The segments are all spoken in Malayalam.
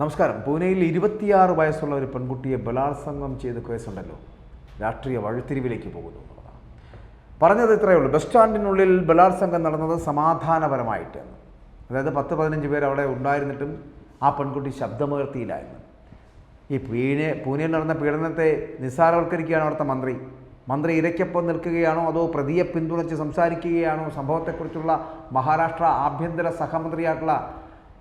നമസ്കാരം. പൂനെയിൽ ഇരുപത്തിയാറ് വയസ്സുള്ള ഒരു പെൺകുട്ടിയെ ബലാത്സംഗം ചെയ്ത കേസുണ്ടല്ലോ. രാഷ്ട്രീയ വഴിത്തിരിവിലേക്ക് പോകുന്നു പറഞ്ഞത് ഇത്രയേ ഉള്ളൂ. ബസ് സ്റ്റാൻഡിനുള്ളിൽ ബലാത്സംഗം നടന്നത് സമാധാനപരമായിട്ട്. അതായത് പത്ത് പതിനഞ്ച് പേർ അവിടെ ഉണ്ടായിരുന്നിട്ടും ആ പെൺകുട്ടി ശബ്ദമുയർത്തിയില്ലായിരുന്നു. ഈ പീനെ പൂനെയിൽ നടന്ന പീഡനത്തെ നിസ്സാരവൽക്കരിക്കുകയാണ് അവിടുത്തെ മന്ത്രി. മന്ത്രി ഇരയ്ക്കൊപ്പം നിൽക്കുകയാണോ അതോ പ്രതിയെ പിന്തുണച്ച് സംസാരിക്കുകയാണോ? സംഭവത്തെക്കുറിച്ചുള്ള മഹാരാഷ്ട്ര ആഭ്യന്തര സഹമന്ത്രിയായിട്ടുള്ള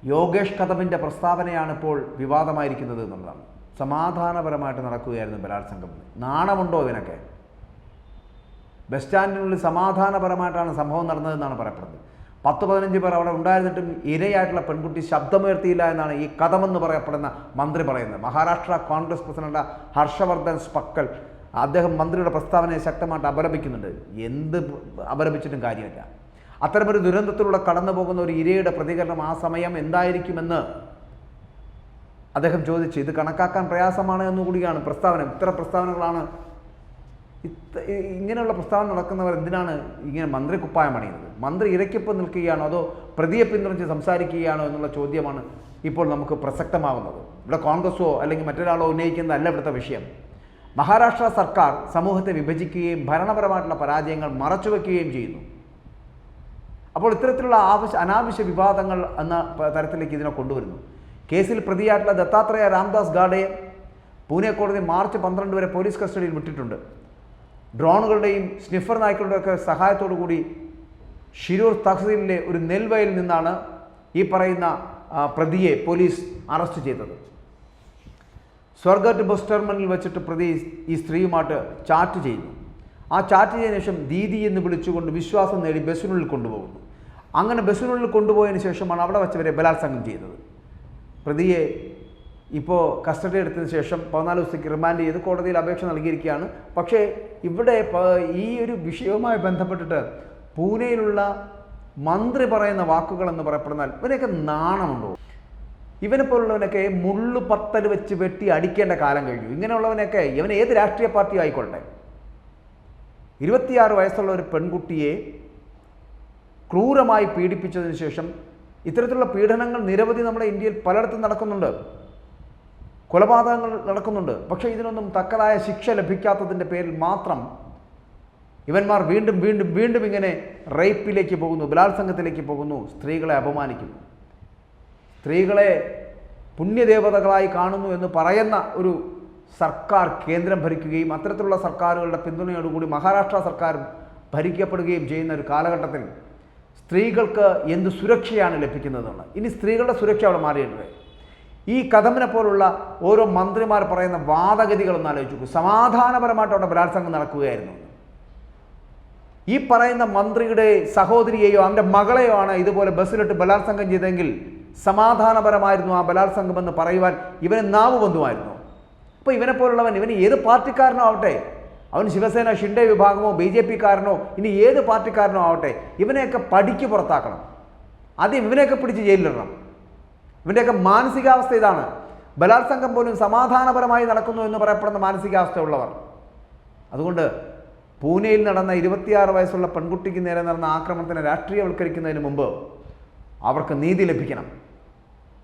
യോഗേഷ് കദമിന്റെ പ്രസ്താവനയാണ് ഇപ്പോൾ വിവാദമായിരിക്കുന്നത് എന്നുള്ളതാണ്. സമാധാനപരമായിട്ട് നടക്കുകയായിരുന്നു ബലാത്സംഗം. നാണമുണ്ടോ ഇവനൊക്കെ ബസ് സ്റ്റാൻഡിനുള്ളിൽ സമാധാനപരമായിട്ടാണ് സംഭവം നടന്നതെന്നാണ് പറയപ്പെടുന്നത്. പത്ത് പതിനഞ്ച് പേർ അവിടെ ഉണ്ടായിരുന്നിട്ടും ഇരയായിട്ടുള്ള പെൺകുട്ടി ശബ്ദമുയർത്തിയില്ല എന്നാണ് ഈ കഥമെന്ന് പറയപ്പെടുന്ന മന്ത്രി പറയുന്നത്. മഹാരാഷ്ട്ര കോൺഗ്രസ് പ്രസിഡന്റ് ഹർഷവർദ്ധൻ സ്പക്കൽ അദ്ദേഹം മന്ത്രിയുടെ പ്രസ്താവനയെ ശക്തമായിട്ട് അപലപിക്കുന്നുണ്ട്. എന്ത് അപലപിച്ചിട്ടും കാര്യമില്ല. അത്തരമൊരു ദുരന്തത്തിലൂടെ കടന്നു പോകുന്ന ഒരു ഇരയുടെ പ്രതികരണം ആ സമയം എന്തായിരിക്കുമെന്ന് അദ്ദേഹം ചോദിച്ചു. ഇത് കണക്കാക്കാൻ പ്രയാസമാണ് എന്നുകൂടിയാണ് പ്രസ്താവന. ഇത്ര പ്രസ്താവനകളാണ് ഇത്ത- ഇങ്ങനെയുള്ള പ്രസ്താവന നടക്കുന്നവർ എന്തിനാണ് ഇങ്ങനെ മന്ത്രി കുപ്പായം അണിയുന്നത്? മന്ത്രി ഇരയ്ക്കൊപ്പം നിൽക്കുകയാണോ അതോ പ്രതിയെ പിന്തുണച്ച് സംസാരിക്കുകയാണോ എന്നുള്ള ചോദ്യമാണ് ഇപ്പോൾ നമുക്ക് പ്രസക്തമാകുന്നത് ഇവിടെ കോൺഗ്രസോ അല്ലെങ്കിൽ മറ്റൊരാളോ ഉന്നയിക്കുന്നതല്ല ഇവിടുത്തെ വിഷയം. മഹാരാഷ്ട്ര സർക്കാർ സമൂഹത്തെ വിഭജിക്കുകയും ഭരണപരമായിട്ടുള്ള പരാജയങ്ങൾ മറച്ചുവെക്കുകയും ചെയ്യുന്നു. അപ്പോൾ ഇത്തരത്തിലുള്ള ആവശ്യ അനാവശ്യ വിവാദങ്ങൾ എന്ന തരത്തിലേക്ക് ഇതിനെ കൊണ്ടുവരുന്നു. കേസിൽ പ്രതിയായിട്ടുള്ള ദത്താത്രേയ രാംദാസ് ഗാഡയെ പൂനെ കോടതി മാർച്ച് പന്ത്രണ്ട് വരെ പോലീസ് കസ്റ്റഡിയിൽ വിട്ടിട്ടുണ്ട്. ഡ്രോണുകളുടെയും സ്നിഫർ നായ്ക്കളുടെയൊക്കെ സഹായത്തോടു കൂടി ഷിരൂർ തഹസീലിലെ ഒരു നെൽവയൽ നിന്നാണ് ഈ പറയുന്ന പ്രതിയെ പോലീസ് അറസ്റ്റ് ചെയ്തത്. സ്വർഗറ്റ് ബസ് ടെർമിനലിൽ വെച്ചിട്ട് പ്രതി ഈ സ്ത്രീയുമായിട്ട് ചാറ്റ് ചെയ്യുന്നു. ആ ചാറ്റ് ശേഷം ദീദി എന്ന് വിളിച്ചുകൊണ്ട് വിശ്വാസം നേടി ബസ്സിനുള്ളിൽ കൊണ്ടുപോകുന്നു. അങ്ങനെ ബസ്സിനുള്ളിൽ കൊണ്ടുപോയതിന് ശേഷമാണ് അവിടെ വെച്ചവരെ ബലാത്സംഗം ചെയ്തത്. പ്രതിയെ ഇപ്പോൾ കസ്റ്റഡി എടുത്തതിന് ശേഷം പതിനാല് ദിവസത്തേക്ക് റിമാൻഡ് ചെയ്ത് കോടതിയിൽ അപേക്ഷ നൽകിയിരിക്കുകയാണ്. പക്ഷേ ഇവിടെ ഈ ഒരു വിഷയവുമായി ബന്ധപ്പെട്ടിട്ട് പൂനെയിലുള്ള മന്ത്രി പറയുന്ന വാക്കുകൾ എന്ന് പറയപ്പെടുന്നാൽ ഇവനൊക്കെ നാണമുണ്ടോ? ഇവനെ പോലുള്ളവനൊക്കെ മുള്ളു പത്തൽ വെച്ച് വെട്ടി അടിക്കേണ്ട കാലം കഴിഞ്ഞു. ഇങ്ങനെയുള്ളവനൊക്കെ ഇവൻ ഏത് രാഷ്ട്രീയ പാർട്ടി ആയിക്കൊള്ളട്ടെ ഇരുപത്തിയാറ് വയസ്സുള്ള ഒരു പെൺകുട്ടിയെ ക്രൂരമായി പീഡിപ്പിച്ചതിന് ശേഷം ഇത്തരത്തിലുള്ള പീഡനങ്ങൾ നിരവധി നമ്മുടെ ഇന്ത്യയിൽ പലയിടത്തും നടക്കുന്നുണ്ട്. കൊലപാതകങ്ങൾ നടക്കുന്നുണ്ട്. പക്ഷേ ഇതിനൊന്നും തക്കതായ ശിക്ഷ ലഭിക്കാത്തതിന്റെ പേരിൽ മാത്രം ഇവന്മാർ വീണ്ടും വീണ്ടും വീണ്ടും ഇങ്ങനെ റേപ്പിലേക്ക് പോകുന്നു ബലാത്സംഗത്തിലേക്ക് പോകുന്നു സ്ത്രീകളെ അപമാനിക്കുന്നു. സ്ത്രീകളെ പുണ്യദേവതകളായി കാണുന്നു എന്ന് പറയുന്ന ഒരു സർക്കാർ കേന്ദ്രം ഭരിക്കുകയും അത്തരത്തിലുള്ള സർക്കാരുകളുടെ പിന്തുണയോടുകൂടി മഹാരാഷ്ട്ര സർക്കാർ ഭരിക്കപ്പെടുകയും ചെയ്യുന്ന ഒരു കാലഘട്ടത്തിൽ സ്ത്രീകൾക്ക് എന്ത് സുരക്ഷയാണ് ലഭിക്കുന്നതെന്ന് ഇനി സ്ത്രീകളുടെ സുരക്ഷ അവിടെ മാറിയിട്ടുണ്ട്. ഈ കഥമിനെ പോലുള്ള ഓരോ മന്ത്രിമാർ പറയുന്ന വാദഗതികളൊന്നും ആലോചിച്ചു. സമാധാനപരമായിട്ട് അവിടെ ബലാത്സംഗം നടക്കുകയായിരുന്നു. ഈ പറയുന്ന മന്ത്രിയുടെ സഹോദരിയെയോ അവന്റെ മകളെയോ ആണ് ഇതുപോലെ ബസ്സിലിട്ട് ബലാത്സംഗം ചെയ്തെങ്കിൽ സമാധാനപരമായിരുന്നു ആ ബലാത്സംഗം എന്ന് പറയുവാൻ ഇവന് നാവ് ബന്ധുമായിരുന്നു അപ്പോൾ ഇവനെ പോലുള്ളവൻ ഇവന് ഏത് പാർട്ടിക്കാരനോ ആവട്ടെ അവൻ ശിവസേന ഷിൻഡെ വിഭാഗമോ ബി ജെ പിക്കാരനോ ഇനി ഏത് പാർട്ടിക്കാരനോ ആവട്ടെ ഇവനെയൊക്കെ പടിക്ക് പുറത്താക്കണം. ആദ്യം ഇവനെയൊക്കെ പിടിച്ച് ജയിലിലിടണം. ഇവന്റെയൊക്കെ മാനസികാവസ്ഥ ഇതാണ്. ബലാത്സംഗം പോലും സമാധാനപരമായി നടക്കുന്നു എന്ന് പറയപ്പെടുന്ന മാനസികാവസ്ഥ ഉള്ളവർ അതുകൊണ്ട് പൂനെയിൽ നടന്ന ഇരുപത്തിയാറ് വയസ്സുള്ള പെൺകുട്ടിക്ക് നേരെ നടന്ന ആക്രമണത്തിനെ രാഷ്ട്രീയവൽക്കരിക്കുന്നതിന് മുമ്പ് അവർക്ക് നീതി ലഭിക്കണം.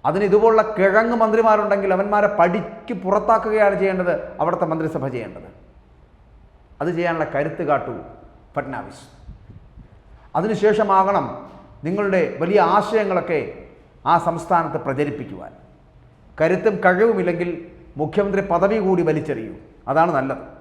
അതിന് ഇതുപോലുള്ള കിഴങ്ങ് മന്ത്രിമാരുണ്ടെങ്കിൽ അവന്മാരെ പടിക്ക് പുറത്താക്കുകയാണ് ചെയ്യേണ്ടത് അവിടുത്തെ മന്ത്രിസഭ ചെയ്യേണ്ടത്. അത് ചെയ്യാനുള്ള കരുത്ത് കാട്ടൂ ഫട്നാവിസ്. അതിനുശേഷമാകണം നിങ്ങളുടെ വലിയ ആശയങ്ങളൊക്കെ ആ സംസ്ഥാനത്ത് പ്രചരിപ്പിക്കുവാൻ. കരുത്തും കഴിവുമില്ലെങ്കിൽ മുഖ്യമന്ത്രി പദവി കൂടി വലിച്ചെറിയൂ. അതാണ് നല്ലത്.